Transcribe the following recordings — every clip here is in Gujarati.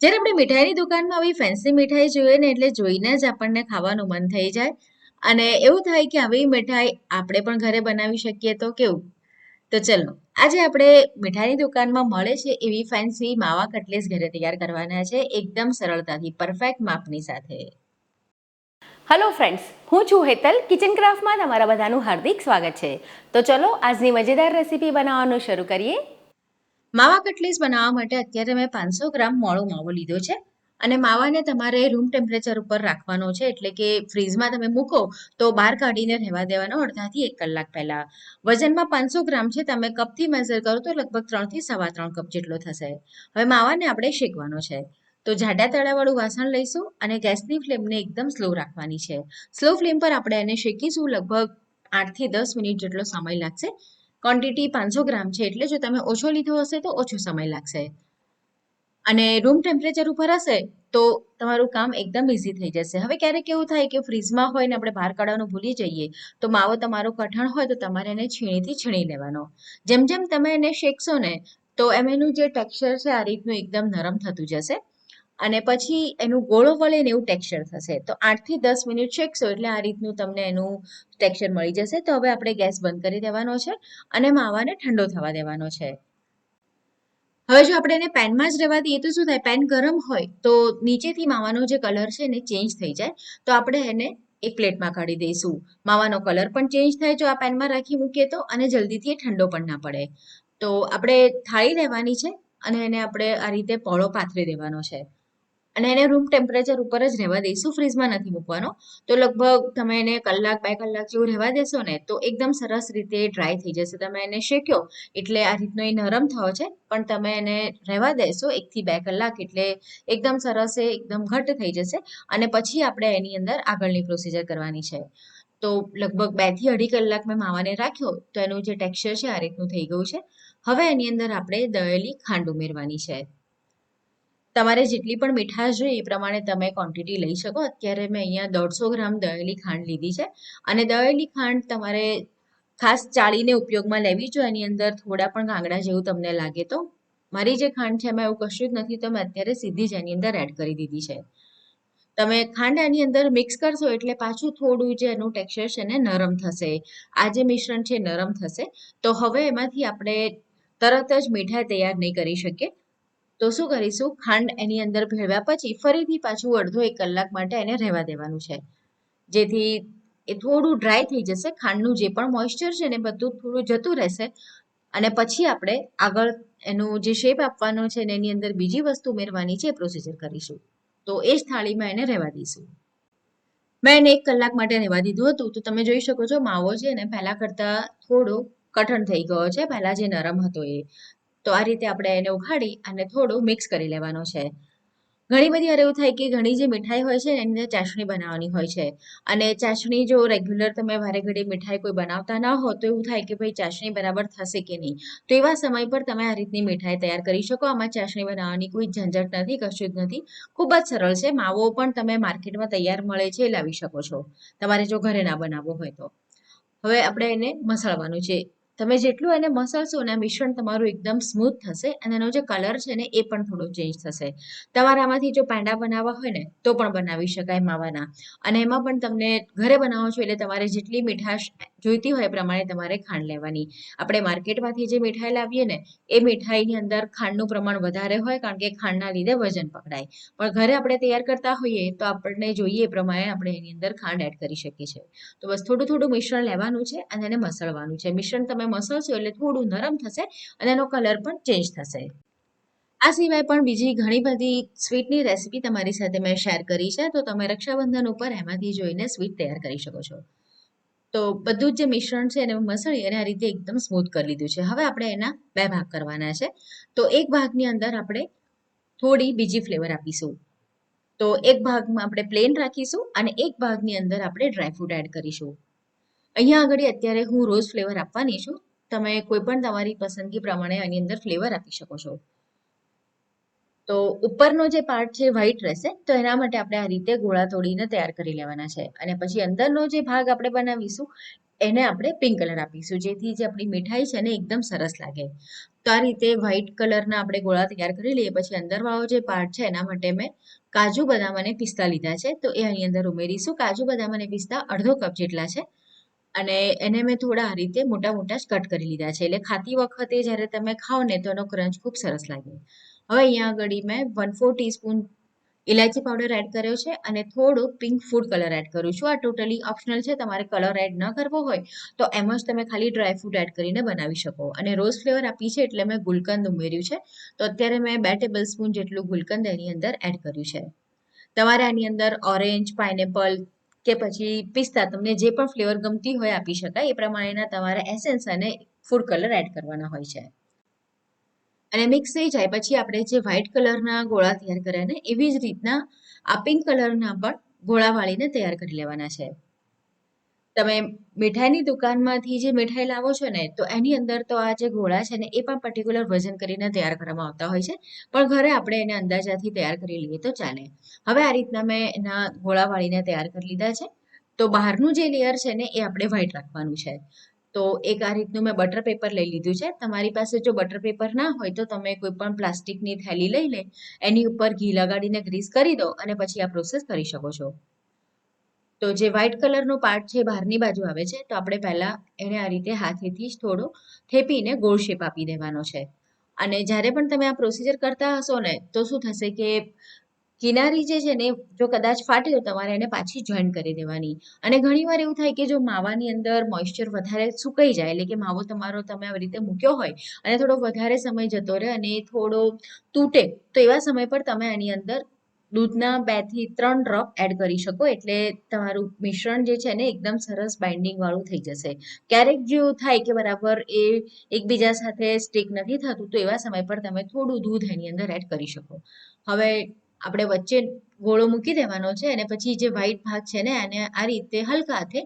જ્યારે આપણે મીઠાઈની દુકાનમાં આવી ફેન્સી મીઠાઈ જોઈએ ને એટલે જોઈને જ આપણને ખાવાનું મન થઈ જાય. અને એવું થાય કે આવી મીઠાઈ આપણે પણ ઘરે બનાવી શકીએ તો કેવું? તો ચલો, આજે આપણે મીઠાઈની દુકાનમાં મળે છે એવી ફેન્સી માવા કટલેસ ઘરે તૈયાર કરવાના છે એકદમ સરળતાથી પરફેક્ટ માપની સાથે. હલો ફ્રેન્ડ્સ હું છું હેતલ કિચન ક્રાફ્ટમાં તમારા બધાનું હાર્દિક સ્વાગત છે. તો ચલો, આજની મજેદાર રેસીપી બનાવવાનું શરૂ કરીએ. માવા કટલીસ બનાવવા માટે અત્યારે મેં પાંચસો ગ્રામ મોળો માવો લીધો છે. અને માવાને તમારે રૂમ ટેમ્પરેચર ઉપર રાખવાનો છે, એટલે કે ફ્રીઝમાં તમે મૂકો તો બહાર કાઢીને રહેવા દેવાનો અડધાથી એક કલાક પહેલાં. વજનમાં પાંચસો ગ્રામ છે, તમે કપથી મેઝર કરો તો લગભગ ત્રણથી સવા ત્રણ કપ જેટલો થશે. હવે માવાને આપણે શેકવાનો છે. તો જાડા તળાવાળું વાસણ લઈશું અને ગેસની ફ્લેમને એકદમ સ્લો રાખવાની છે. સ્લો ફ્લેમ પર આપણે એને શેકીશું લગભગ આઠથી દસ મિનિટ જેટલો સમય લાગશે. ક્વોન્ટિટી પાંચસો ગ્રામ છે, એટલે જો તમે ઓછો લીધો હશે તો ઓછો સમય લાગશે. અને રૂમ ટેમ્પરેચર ઉપર હશે તો તમારું કામ એકદમ ઇઝી થઈ જશે. હવે ક્યારેક એવું થાય કે ફ્રીઝમાં હોય ને આપણે બહાર કાઢવાનું ભૂલી જઈએ, તો માવો તમારો કઠણ હોય તો તમારે એને છીણીથી છીણી લેવાનો. જેમ જેમ તમે એને શેકશો ને, તો એમ એનું જે ટેક્સચર છે, આ રીતનું એકદમ નરમ થતું જશે. અને પછી એનું ગોળો વળે એવું ટેક્સચર થશે. તો આઠથી દસ મિનિટ શેકશો એટલે આ રીતનું તમને એનું ટેક્સચર મળી જશે. તો હવે આપણે ગેસ બંધ કરી દેવાનો છે અને માવાને ઠંડો થવા દેવાનો છે. હવે જો આપણે એને પેનમાં જ રહેવા દઈએ, તો શું થાય? પેન ગરમ હોય, તો નીચેથી માવાનો જે કલર છે એને ચેન્જ થઈ જાય. તો આપણે એને એક પ્લેટમાં કાઢી દઈશું. માવાનો કલર પણ ચેન્જ થાય જો આ પેનમાં રાખી મૂકીએ તો, અને જલ્દીથી એ ઠંડો પણ ના પડે. તો આપણે થાળી લેવાની છે અને એને આપણે આ રીતે પોળો પાથરી દેવાનો છે. અને એને રૂમ ટેમ્પરેચર ઉપર જ રહેવા દઈશું ફ્રીજમાં નથી મૂકવાનો. તો લગભગ તમે એને કલાક બે કલાક જેવું રહેવા દેશો ને, તો એકદમ સરસ રીતે ડ્રાય થઈ જશે. તમે એને શેક્યો, એટલે આ રીતનો એ નરમ થયો છે, પણ તમે એને રહેવા દેશો એકથી બે કલાક, એટલે એકદમ સરસ એ એકદમ ઘટ્ટ થઈ જશે. અને પછી આપણે એની અંદર આગળની પ્રોસિજર કરવાની છે. તો લગભગ બેથી અઢી કલાક મેં માવાને રાખ્યો, તો એનું જે ટેક્સચર છે, આ રીતનું થઈ ગયું છે. હવે એની અંદર આપણે દળેલી ખાંડ ઉમેરવાની છે. તમારે જેટલી પણ મીઠાશ જોઈએ એ પ્રમાણે તમે ક્વોન્ટિટી લઈ શકો. અત્યારે મેં અહીંયા દોઢસો ગ્રામ દળેલી ખાંડ લીધી છે. અને દળેલી ખાંડ તમારે ખાસ ચાળીને ઉપયોગમાં લેવી જોઈએ એની અંદર થોડા પણ ગાંગડા જેવું તમને લાગે તો. મારી જે ખાંડ છે એમાં એવું કશું જ નથી, તો મેં અત્યારે સીધી જ એની અંદર એડ કરી દીધી છે. તમે ખાંડ એની અંદર મિક્સ કરશો એટલે પાછું થોડું જે એનું ટેક્સચર છે ને નરમ થશે. આ જે મિશ્રણ છે નરમ થશે. તો હવે એમાંથી આપણે તરત જ મીઠાઈ તૈયાર નહીં કરી શકીએ. તો શું કરીશું? ખાંડ એની અંદર ભેળવ્યા પછી ફરીથી પાછું અડધો એક કલાક માટે એને રહેવા દેવાનું છે. જેથી એ થોડું ડ્રાય થઈ જશે, ખાંડનું જે પણ મોઇશ્ચર છે ને બધું થોડું જતું રહેશે. અને પછી આપણે આગળ એનું જે શેપ આપવાનો છે ને એની અંદર બીજી વસ્તુ ઉમેરવાની છે એ પ્રોસીજર કરીશું. તો એ જ થાળીમાં એને રહેવા દઈશું. મેં એને એક કલાક માટે રહેવા દીધું હતું. તો તમે જોઈ શકો છો, માવો છે ને પહેલા કરતાં થોડો કઠણ થઈ ગયો છે. પહેલા જે નરમ હતો એ. તો આ રીતે આપણે એને ઉખાડી અને થોડું મિક્સ કરી લેવાનો છે. ઘણી બધી વાર એવું થાય કે ઘણી જે મીઠાઈ હોય છે એની અંદર ચાસણી બનાવવાની હોય છે. અને ચાસણી જો રેગ્યુલર તમે વારે ઘડી મીઠાઈ કોઈ બનાવતા ના હો, તો એવું થાય કે ભાઈ ચાસણી બરાબર થશે કે નહીં. તો એવા સમય પર તમે આ રીતની મીઠાઈ તૈયાર કરી શકો. આમાં ચાસણી બનાવવાની કોઈ ઝંઝટ નથી, કશું જ નથી. ખૂબ જ સરળ છે. માવો પણ તમે માર્કેટમાં તૈયાર મળે છે લાવી શકો છો. તમારે જો ઘરે ના બનાવવો હોય તો. હવે આપણે એને મસળવાનું છે. તમે જેટલું એને મસળશો ને મિશ્રણ તમારું એકદમ સ્મૂથ થશે અને એનો જે કલર છે ને એ પણ થોડો ચેન્જ થશે. તમારામાંથી જો પેંડા બનાવવા હોય ને, તો પણ બનાવી શકાય માવાના. અને એમાં પણ તમને ઘરે બનાવો છો એટલે તમારે જેટલી મીઠાશ જોઈતી હોય એ પ્રમાણે તમારે ખાંડ લેવાની. આપણે માર્કેટમાંથી જે મીઠાઈ લાવીએ ને, એ મીઠાઈની અંદર ખાંડનું પ્રમાણ વધારે હોય કારણ કે ખાંડના લીધે વજન પકડાય. પણ ઘરે આપણે તૈયાર કરતા હોઈએ તો આપણને જોઈએ એ પ્રમાણે આપણે એની અંદર ખાંડ એડ કરી શકીએ છીએ. તો બસ થોડું થોડું મિશ્રણ લેવાનું છે અને એને મસળવાનું છે. મિશ્રણ તમે મસળશો એટલે થોડું નરમ થશે અને એનો કલર પણ ચેન્જ થશે. આ સિવાય પણ બીજી ઘણી બધી સ્વીટની રેસીપી તમારી સાથે મેં શેર કરી છે. તો તમે રક્ષાબંધન ઉપર એમાંથી જોઈને સ્વીટ તૈયાર કરી શકો છો. તો બધું જ મિશ્રણ છે એને મસળી અને આ રીતે એકદમ સ્મૂથ કરી લીધું છે. હવે આપણે એના બે ભાગ કરવાના છે. તો એક ભાગની અંદર આપણે થોડી બીજી ફ્લેવર આપીશું. તો એક ભાગમાં આપણે પ્લેન રાખીશું અને એક ભાગની અંદર આપણે ડ્રાયફ્રૂટ એડ કરીશું. અહીંયા આગળ અત્યારે હું રોઝ ફ્લેવર આપવાની છું. તમે કોઈ પણ તમારી પસંદગી પ્રમાણે આની અંદર ફ્લેવર આપી શકો છો. તો ઉપરનો જે પાર્ટ છે વ્હાઈટ રહેશે, તો એના માટે આપણે આ રીતે ગોળા તોડીને તૈયાર કરી લેવાના છે. અને પછી અંદરનો જે ભાગ આપણે બનાવીશું, એને આપણે પિંક કલર આપીશું, જેથી જે આપણી મીઠાઈ છે ને એકદમ સરસ લાગે. તો આ રીતે વ્હાઈટ કલરના આપણે ગોળા તૈયાર કરી લઈએ, પછી અંદરવાળો જે પાર્ટ છે, એના માટે મેં કાજુ બદામ અને પિસ્તા લીધા છે. તો એ અહીં અંદર ઉમેરીશું. કાજુ બદામ અને પિસ્તા અડધો કપ જેટલા છે. અને એને મેં થોડા આ રીતે મોટા મોટા જ કટ કરી લીધા છે. એટલે ખાતી વખતે જ્યારે તમે ખાઓ ને, તો એનો ક્રંચ ખૂબ સરસ લાગે. હવે અહીંયા આગળ મેં વન ફોર ટીસ્પૂન ઇલાયચી પાવડર એડ કર્યો છે અને થોડુંક પિંક ફૂડ કલર એડ કરું છું. આ ટોટલી ઓપ્શનલ છે, તમારે કલર એડ ન કરવો હોય તો એમ જ તમે ખાલી ડ્રાય ફ્રૂટ એડ કરીને બનાવી શકો. અને રોઝ ફ્લેવર આપી છે એટલે મેં ગુલકંદ ઉમેર્યું છે. તો અત્યારે મેં બે ટેબલ સ્પૂન જેટલું ગુલકંદ એની અંદર એડ કર્યું છે. તમારે આની અંદર ઓરેન્જ પાઇનેપલ કે પછી પિસ્તા, તમને જે પણ ફ્લેવર ગમતી હોય આપી શકાય, એ પ્રમાણેના તમારે એસેન્સ અને ફૂડ કલર એડ કરવાના હોય છે. અને મિક્સ થઈ જાય. પછી આપણે જે વ્હાઇટ કલરના ગોળા તૈયાર કર્યા ને, એવી જ રીતના આ પિંક કલરના પણ ગોળા વાળીને તૈયાર કરી લેવાના છે. તમે મીઠાઈની દુકાનમાંથી જે મીઠાઈ લાવો છો ને, તો એની અંદર તો આ જે ગોળા છે ને, એ પણ પર્ટિક્યુલર વજન કરીને તૈયાર કરવામાં આવતા હોય છે. પણ ઘરે આપણે એને અંદાજાથી તૈયાર કરી લઈએ તો ચાલે. હવે આ રીતના મેં એના ગોળા વાળીને તૈયાર કરી લીધા છે. તો બહારનું જે લેયર છે ને, એ આપણે વ્હાઇટ રાખવાનું છે. તો એક આ રીતનું મેં બટર પેપર લઈ લીધું છે. તમારી પાસે જો બટર પેપર ના હોય તો તમે કોઈ પણ પ્લાસ્ટિકની થેલી લઈ લે, એની ઉપર ઘી લગાડીને ગ્રીસ કરી દો અને પછી આ પ્રોસેસ કરી શકો છો. તો જે વ્હાઇટ કલરનો પાર્ટ છે બહારની બાજુ આવે છે, તો આપણે પહેલાં એને આ રીતે હાથેથી જ થોડો થેપીને ગોળ શેપ આપી દેવાનો છે. અને જ્યારે પણ તમે આ પ્રોસિજર કરતા હશો ને, તો શું થશે કે કિનારી જે છે ને, જો કદાચ ફાટે તો તમારે એને પાછી જોઈન કરી દેવાની. અને ઘણીવાર એવું થાય કે જો માવાની અંદર મોઇશ્ચર વધારે સુકાઈ જાય, એટલે કે માવો તમારો તમે આવી રીતે મૂક્યો હોય, અને થોડો વધારે સમય જતો રહે અને થોડો તૂટે, તો એવા સમય પર તમે આની અંદર દૂધના બેથી ત્રણ ડ્રોપ એડ કરી શકો, એટલે તમારું મિશ્રણ જે છે ને એકદમ સરસ બાઇન્ડિંગ વાળું થઈ જશે. ક્યારેક જો થાય કે બરાબર એ એકબીજા સાથે સ્ટીક નથી થતું, તો એવા સમય પર તમે થોડું દૂધ એની અંદર એડ કરી શકો. હવે આપણે વચ્ચે ગોળો મૂકી દેવાનો છે અને પછી જે વ્હાઈટ ભાગ છે ને એને આ રીતે હલકા હાથે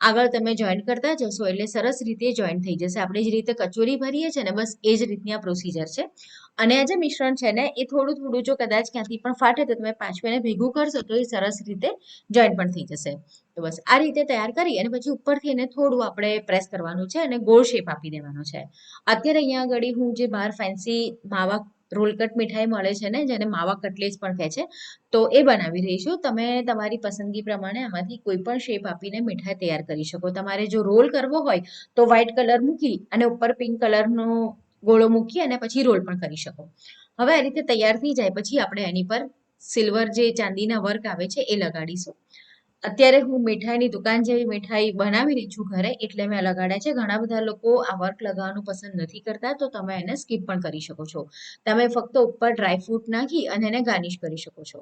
આગળ તમે જોઈન્ટ કરતા જશો એટલે સરસ રીતે જોઈન્ટ થઈ જશે. આપણે જે રીતે કચોરી ભરીએ છીએ ને બસ એ જ રીતની આ પ્રોસિજર છે. અને આ જે મિશ્રણ છે ને એ થોડું થોડું જો કદાચ ક્યાંથી પણ ફાટે તો તમે પાછું એને ભેગું કરશો તો એ સરસ રીતે જોઈન્ટ પણ થઈ જશે. તો બસ આ રીતે તૈયાર કરી અને પછી ઉપરથી એને થોડું આપણે પ્રેસ કરવાનું છે અને ગોળ શેપ આપી દેવાનો છે. અત્યારે અહીંયા આગળ હું જે બહાર ફેન્સી માવા રોલ કટ મીઠાઈ મળે છે ને, જેને માવા કટલેસ પણ કહે છે, તો એ બનાવી રહી છું. તમે તમારી પસંદગી પ્રમાણે આમાંથી કોઈ પણ શેપ આપીને મીઠાઈ તૈયાર કરી શકો. તમારે જો રોલ કરવો હોય, તો વ્હાઇટ કલર મૂકી અને ઉપર પિંક કલરનો ગોળો મૂકી અને પછી રોલ પણ કરી શકો. હવે આ રીતે તૈયાર થઈ જાય, પછી આપણે એની પર સિલ્વર જે ચાંદીના વર્ક આવે છે, એ લગાડીશું. અત્યારે હું મીઠાઈની દુકાન જેવી મીઠાઈ બનાવી રહી છું ઘરે, એટલે મેં લગાડ્યા છે. ઘણા બધા લોકો આ વર્ક લગાવવાનું પસંદ નથી કરતા, તો તમે એને સ્કીપ પણ કરી શકો છો. તમે ફક્ત ઉપર ડ્રાયફ્રૂટ નાખી અને એને ગાર્નિશ કરી શકો છો.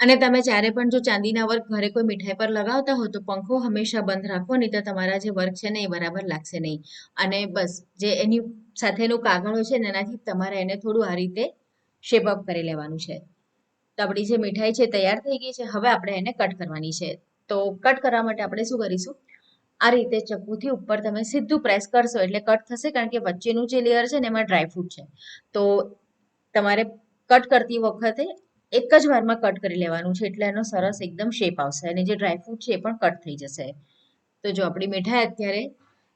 અને તમે જ્યારે પણ જો ચાંદીના વર્ક ઘરે કોઈ મીઠાઈ પર લગાવતા હો, તો પંખો હંમેશા બંધ રાખો, નહીં તો તમારા જે વર્ક છે ને એ બરાબર લાગશે નહીં. અને બસ, જે એની સાથેનું કાગળો છે ને એનાથી તમારે એને થોડું આ રીતે શેપ અપ કરી લેવાનું છે. આપણી જે મીઠાઈ છે તૈયાર થઈ ગઈ છે. હવે આપણે એને કટ કરવાની છે. તો કટ કરવા માટે આપણે શું કરીશું? આ રીતે ચપ્પુથી ઉપર તમે સીધું પ્રેસ કરશો એટલે કટ થશે કારણ કે વચ્ચેનું જે લેયર છે ને એમાં ડ્રાયફ્રૂટ છે. તો તમારે કટ કરતી વખતે એક જ વારમાં કટ કરી લેવાનું છે એટલે એનો સરસ એકદમ શેપ આવશે અને જે ડ્રાયફ્રૂટ છે એ પણ કટ થઈ જશે. તો જો આપણી મીઠાઈ અત્યારે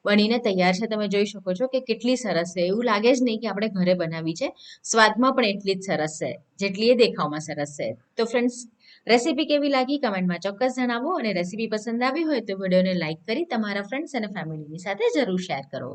બનીને તૈયાર છે. તમે જોઈ શકો છો કે કેટલી સરસ છે. એવું લાગે જ નહીં કે આપણે ઘરે બનાવી છે. સ્વાદમાં પણ એટલી જ સરસ છે. જેટલી એ દેખાવમાં સરસ છે. તો ફ્રેન્ડ્સ રેસીપી કેવી લાગી કમેન્ટમાં ચોક્કસ જણાવો અને રેસીપી પસંદ આવી હોય તો વિડીયોને લાઇક કરી તમારા ફ્રેન્ડ્સ અને ફેમિલીની સાથે જરૂર શેર કરો.